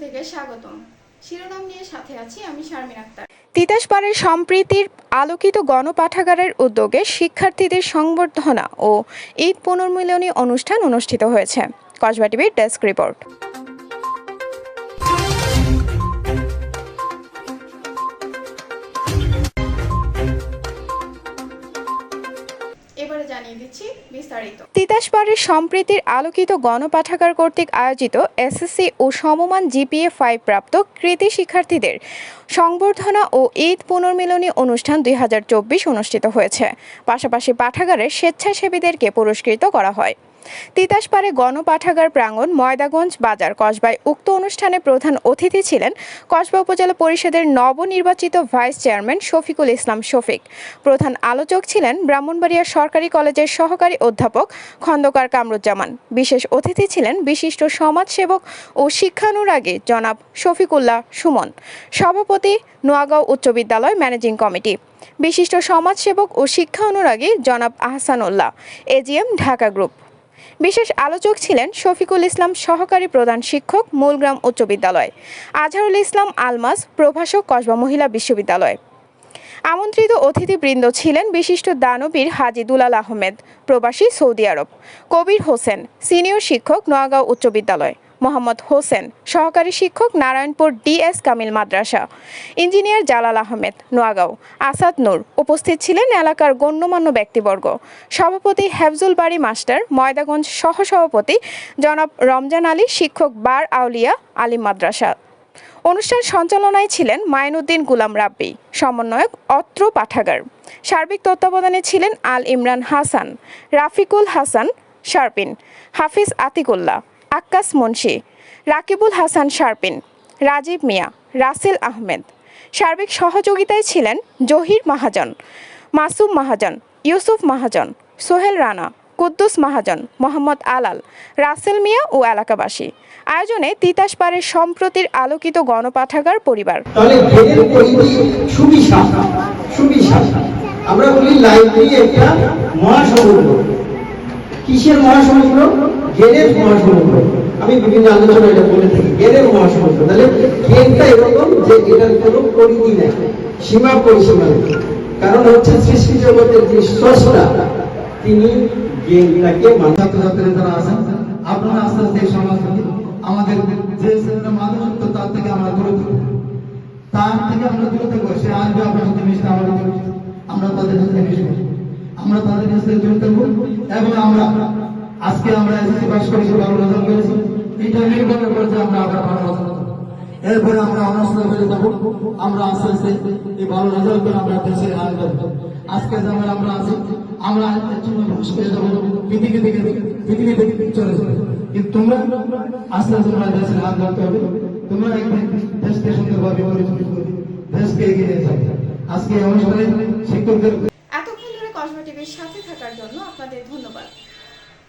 থেকে স্বাগতম। শিরোনাম নিয়ে সাথে আছি আমি শারমিন আক্তার। তিতাসপাড়ের সম্প্রীতির আলোকিত গণপাঠাগারের উদ্যোগে শিক্ষার্থীদের সংবর্ধনা ও ঈদ পুনর্মিলনী অনুষ্ঠান অনুষ্ঠিত হয়েছে। কসবা টিভির ডেস্ক রিপোর্ট। জানিয়ে দিচ্ছি সম্প্রীতির আলোকিত গণপাঠাগার কর্তৃক আয়োজিত এসএসসি ও সমমান জিপিএ ফাইভ প্রাপ্ত কৃতি শিক্ষার্থীদের সংবর্ধনা ও ঈদ পুনর্মিলনী অনুষ্ঠান দুই হাজার চব্বিশ অনুষ্ঠিত হয়েছে। পাশাপাশি পাঠাগারের স্বেচ্ছাসেবীদেরকে পুরস্কৃত করা হয়। তিতাসপাড়ে গণপাঠাগার প্রাঙ্গণ ময়দাগঞ্জ বাজার কসবায় উক্ত অনুষ্ঠানে প্রধান অতিথি ছিলেন কসবা উপজেলা পরিষদের নবনির্বাচিত ভাইস চেয়ারম্যান শফিকুল ইসলাম শফিক। প্রধান আলোচক ছিলেন ব্রাহ্মণবাড়িয়া সরকারি কলেজের সহকারী অধ্যাপক খন্দকার কামরুজ্জামান। বিশেষ অতিথি ছিলেন বিশিষ্ট সমাজসেবক ও শিক্ষানুরাগী জনাব শফিকুল্লাহ সুমন। সভাপতি নোয়াগাঁও উচ্চ বিদ্যালয় ম্যানেজিং কমিটি। বিশিষ্ট সমাজসেবক ও শিক্ষা অনুরাগী জনাব আহসানুল্লাহ। AGM Dhaka group. বিশেষ আলোচক ছিলেন শফিকুল ইসলাম, সহকারী প্রধান শিক্ষক, মূলগ্রাম উচ্চ বিদ্যালয়। আজহারুল ইসলাম আলমাস, প্রভাষক, কসবা মহিলা বিশ্ববিদ্যালয়। আমন্ত্রিত অতিথিবৃন্দ ছিলেন বিশিষ্ট দানবীর হাজি দুলাল আহমেদ, প্রবাসী Saudi Arab. Kabir Hossain, senior শিক্ষক নোয়াগাঁও উচ্চ বিদ্যালয়। মোহাম্মদ হোসেন, সহকারী শিক্ষক Narayanpur D S Kamil Madrasa. Engineer Jalal Ahmed, Noagaon. Asad Noor, উপস্থিত ছিলেন এলাকার গণ্যমান্য ব্যক্তিবর্গ। সভাপতি হেফজুল বাড়ি মাস্টার, ময়দাগঞ্জ সহসভাপতি জনাব রমজান আলী, শিক্ষক বার আউলিয়া, আলিম মাদ্রাসা। অনুষ্ঠান সঞ্চালনায় ছিলেন মাইনুদ্দিন গুলাম রাব্বি, সমন্বয়ক অত্র পাঠাগার। সার্বিক তত্ত্বাবধানে ছিলেন আল ইমরান হাসান, রাফিকুল হাসান শারপিন, হাফিজ আতিকুল্লাহ। আক্কাস মুন্সি, রাকিবুল হাসান শারপিন, রাজীব মিয়া, রাসেল আহমেদ। সার্বিক সহযোগিতায় ছিলেন জহির মাহাজন, মাসুম মাহাজন, ইউসুফ মাহাজন, সোহেল রানা, কুদ্দুস মাহাজন, মোহাম্মদ আলাল, রাসেল মিয়া ও এলাকাবাসী। আয়োজনে তিতাসপাড়ের সম্প্রতির আলোকিত গণপাঠাগার পরিবার। আমরা বলি লাইব্রেরি একটা মহাসমুদ্র কিসের মহাসমুদ্র জ্ঞানের মহাসমুদ্র আমি বিভিন্ন আলোচনায় এটা বলে থাকি। জ্ঞানের মহাসমুদ্র তাহলে জ্ঞানটা এরকম যে এটার কোনো পরিধি নেই, সীমা পরিসীমা নেই। কারণ হচ্ছে সৃষ্টি জগতের যে স্রষ্টা, তিনি জ্ঞানটাকে মানুষ আপনারা আস্তে আস্তে সমাজ থেকে আমাদের যে শ্রেণির মানসিকতা তার থেকে আমরা দূরে তার থেকে আমরা দূরে থাকব সে আপনার সাথে মিশতে আমাদের আমরা তাদের সাথে মিশবো। আমরা তাদের দূরে থাকব এবং আমরা আজকে আমরা এসএসসি পাস করেছি ভালো রেজাল্ট করেছি। এটা নির্ভর করেছে আমরা আবার ভালো এরপরে আমরা অনার্স লেভেলে যাব। আমরা আস্তে আস্তে এই ভালো রেজাল্ট করে আমরা দেশে আয় যাব আজকে যেমন আমরা আছি, আমরা মুশকিলে যাব পৃথিবী থেকে পৃথিবী থেকে চলে যাবে। কিন্তু তোমরা আস্তে আস্তে তোমরা দেশের হাত ধরতে হবে। তোমরা একদিন দেশকে সুন্দরভাবে পরিচালিত করে দেশকে এগিয়ে নিয়ে যাবে। আজকে অনুষ্ঠানে শিক্ষকদের এতক্ষণ ধরে কসবা টিভির সাথে থাকার জন্য আপনাদের ধন্যবাদ।